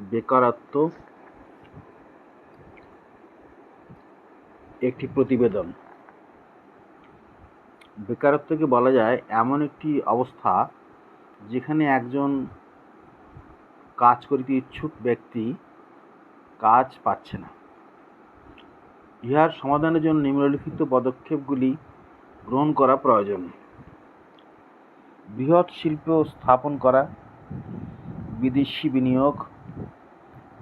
বেকারত্ব একটি প্রতিবেদন। বেকারত্বকে বলা যায় এমন একটি অবস্থা যেখানে একজন কাজ করিতে ইচ্ছুক ব্যক্তি কাজ পাচ্ছে না। ইহার সমাধানের জন্য নিম্নলিখিত পদক্ষেপগুলি গ্রহণ করা প্রয়োজন। বৃহৎ শিল্প স্থাপন করা, বিদেশি বিনিয়োগ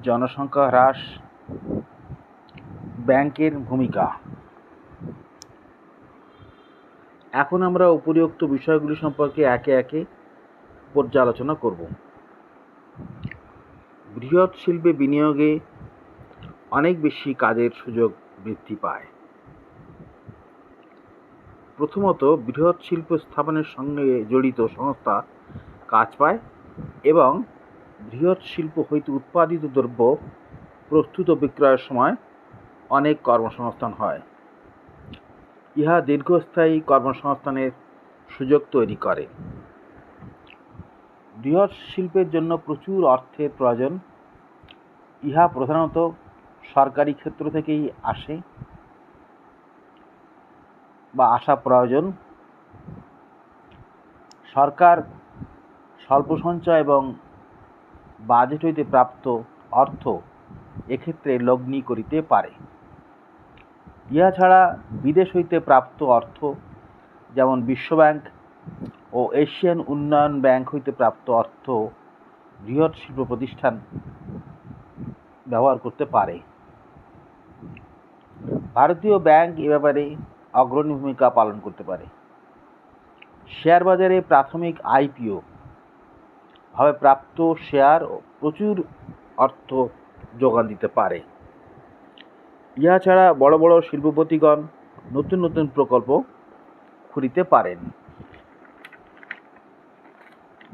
জনসংখ্যা হ্রাস ব্যাংকের ভূমিকা। এখন আমরা উপরিউক্ত বিষয়গুলি সম্পর্কে একে একে পর্যালোচনা করব। বৃহৎ শিল্পে বিনিয়োগে অনেক বেশি কাজের সুযোগ বৃদ্ধি পায়। প্রথমত, বৃহৎ শিল্প স্থাপনের সঙ্গে জড়িত সংস্থা কাজ পায় এবং বৃহৎ শিল্প হইতে উৎপাদিত দ্রব্য প্রস্তুত বিক্রয়ের সময় অনেক কর্মসংস্থান হয়। ইহা দীর্ঘস্থায়ী কর্মসংস্থানের সুযোগ তৈরি করে। বৃহৎ শিল্পের জন্য প্রচুর অর্থের প্রয়োজন। ইহা প্রধানত সরকারি ক্ষেত্র থেকেই আসে বা আসা প্রয়োজন। সরকার স্বল্প সঞ্চয় এবং বাজেট হইতে প্রাপ্ত অর্থ এক্ষেত্রে লগ্নি করিতে পারে। ইহা ছাড়া বিদেশ হইতে প্রাপ্ত অর্থ, যেমন বিশ্বব্যাংক ও এশিয়ান উন্নয়ন ব্যাংক হইতে প্রাপ্ত অর্থ বৃহৎ শিল্প প্রতিষ্ঠান ব্যবহার করতে পারে। ভারতীয় ব্যাংক এ ব্যাপারে অগ্রণী ভূমিকা পালন করতে পারে। শেয়ার বাজারে প্রাথমিক আইপিও ভাবে প্রাপ্ত শেয়ার প্রচুর অর্থ যোগান দিতে পারে। ইহা ছাড়া বড় বড় শিল্পপতিগণ নতুন নতুন প্রকল্প খুলিতে পারেন।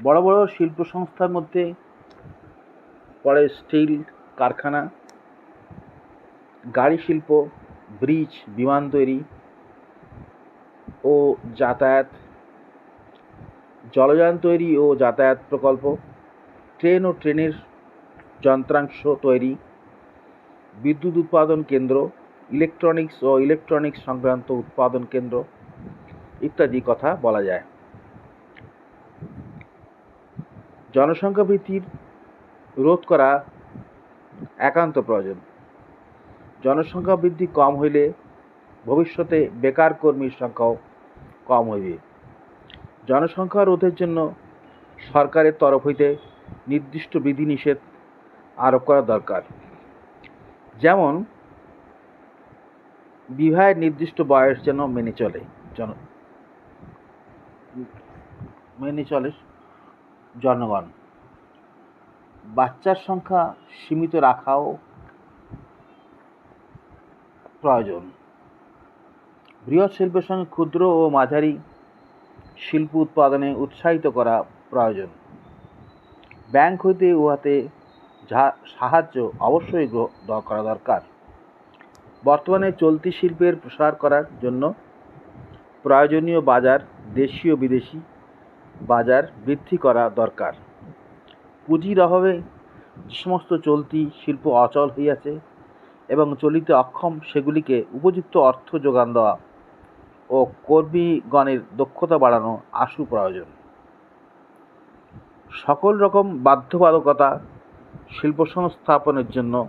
বড় বড় শিল্প সংস্থার মধ্যে পড়ে স্টিল, কারখানা, গাড়ি শিল্প, ব্রিজ, বিমান তৈরি ও যাতায়াত জলযান তৈরি ও যাতায়াত প্রকল্প, ট্রেন ও ট্রেনের যন্ত্রাংশ তৈরি, বিদ্যুৎ উৎপাদন কেন্দ্র, ইলেকট্রনিক্স ও ইলেকট্রনিক্স সংক্রান্ত উৎপাদন কেন্দ্র ইত্যাদি কথা বলা যায়। জনসংখ্যা বৃদ্ধির রোধ করা একান্ত প্রয়োজন। জনসংখ্যা বৃদ্ধি কম হইলে ভবিষ্যতে বেকার কর্মীর সংখ্যাও কম হইবে। জনসংখ্যা রোধের জন্য সরকারের তরফ হইতে নির্দিষ্ট বিধিনিষেধ আরোপ করা দরকার। যেমন, বিবাহের নির্দিষ্ট বয়স যেন মেনে চলে, জন, মেনে চলে জনগণ। বাচ্চার সংখ্যা সীমিত রাখাও প্রয়োজন। বৃহৎ শিল্পের সঙ্গে ক্ষুদ্র ও মাঝারি শিল্প উৎপাদনে উৎসাহিত করা প্রয়োজন। ব্যাংক হইতে উহাতে যা সাহায্য অবশ্যই করা দরকার। বর্তমানে চলতি শিল্পের প্রসার করার জন্য প্রয়োজনীয় বাজার দেশীয় বিদেশি বাজার বৃদ্ধি করা দরকার। পুঁজির অভাবে যে সমস্ত চলতি শিল্প অচল হইয়াছে এবং চলিতে অক্ষম সেগুলিকে উপযুক্ত অর্থ যোগান দেওয়া ও কর্মীগণের দক্ষতা বাড়ানো আশু প্রয়োজন। সকল রকম বাধ্যবাধকতা শিল্প সংস্থাপনের জন্য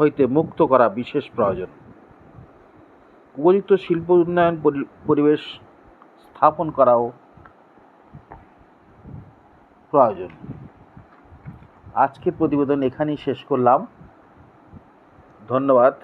হইতে মুক্ত করা বিশেষ প্রয়োজন। উপযুক্ত শিল্প উন্নয়ন পরিবেশ স্থাপন করাও প্রয়োজন। আজকের প্রতিবেদন এখানেই শেষ করলাম। ধন্যবাদ।